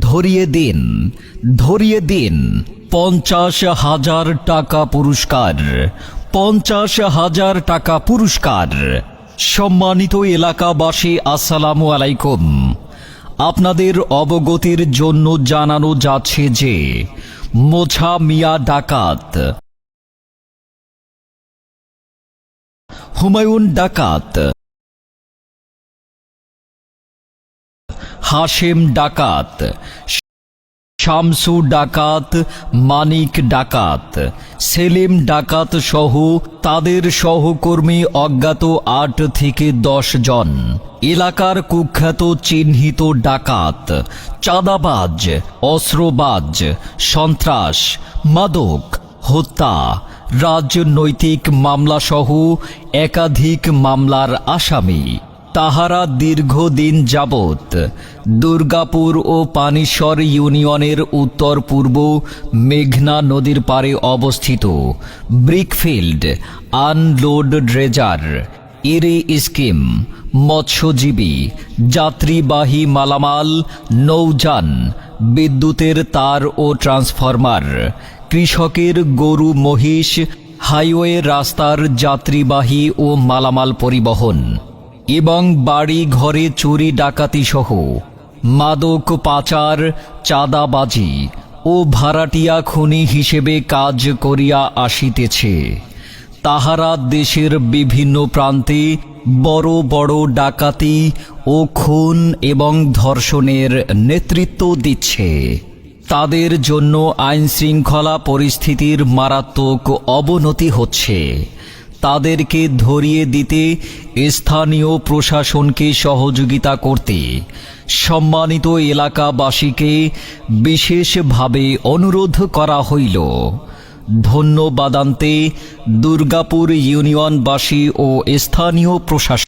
ধরিয়ে দিন ধরিয়ে দিন। পঞ্চাশ হাজার টাকা পুরস্কার, পঞ্চাশ হাজার টাকা পুরস্কার। সম্মানিত এলাকাবাসী, আসসালামু আলাইকুম। আপনাদের অবগতির জন্য জানানো যাচ্ছে যে, মোছা মিয়া ডাকাত। হুমায়ুন ডাকাত। হাশেম ডাকাত, শামসু ডাকাত, মানিক ডাকাত, সেলিম ডাকাত সহ তাদের সহকর্মী অজ্ঞাত আট থেকে দশ জন। এলাকার কুখ্যাত চিহ্নিত ডাকাত, চাঁদাবাজ, অস্ত্রবাজ, সন্ত্রাস, মাদক, হত্যা, রাজনৈতিক মামলাসহ একাধিক মামলার আসামি। তাহারা দীর্ঘদিন যাবৎ দুর্গাপুর ও পানিশ্বর ইউনিয়নের উত্তর পূর্ব মেঘনা নদীর পারে অবস্থিত ব্রিকফিল্ড আনলোড ড্রেজার, ইরে স্কিম, মৎস্যজীবী, যাত্রীবাহী মালামাল, নৌযান, বিদ্যুতের তার ও ট্রান্সফরমার, কৃষকের গরু মহিষ, হাইওয়ে রাস্তার যাত্রীবাহী ও মালামাল পরিবহন। এবং বাড়ি, ঘরে, চুরি, ডাকাতি সহ মাদক পাচার, চাঁদাবাজি ও ভাড়াটিয়া খুনি হিসেবে কাজ করিয়া আসিতেছে। তাহারা দেশের বিভিন্ন প্রান্তে বড় বড় ডাকাতি ও খুন এবং ধর্ষণের নেতৃত্ব দিচ্ছে। তাদের জন্য আইন শৃঙ্খলা পরিস্থিতির মারাত্মক অবনতি হচ্ছে। তাদেরকে ধরিয়ে দিতে স্থানীয় প্রশাসনকে সহযোগিতা করতে সম্মানিত এলাকাবাসীকে বিশেষভাবে অনুরোধ করা হইল। ধন্যবাদান্তে দুর্গাপুর ইউনিয়নবাসী ও স্থানীয় প্রশাসন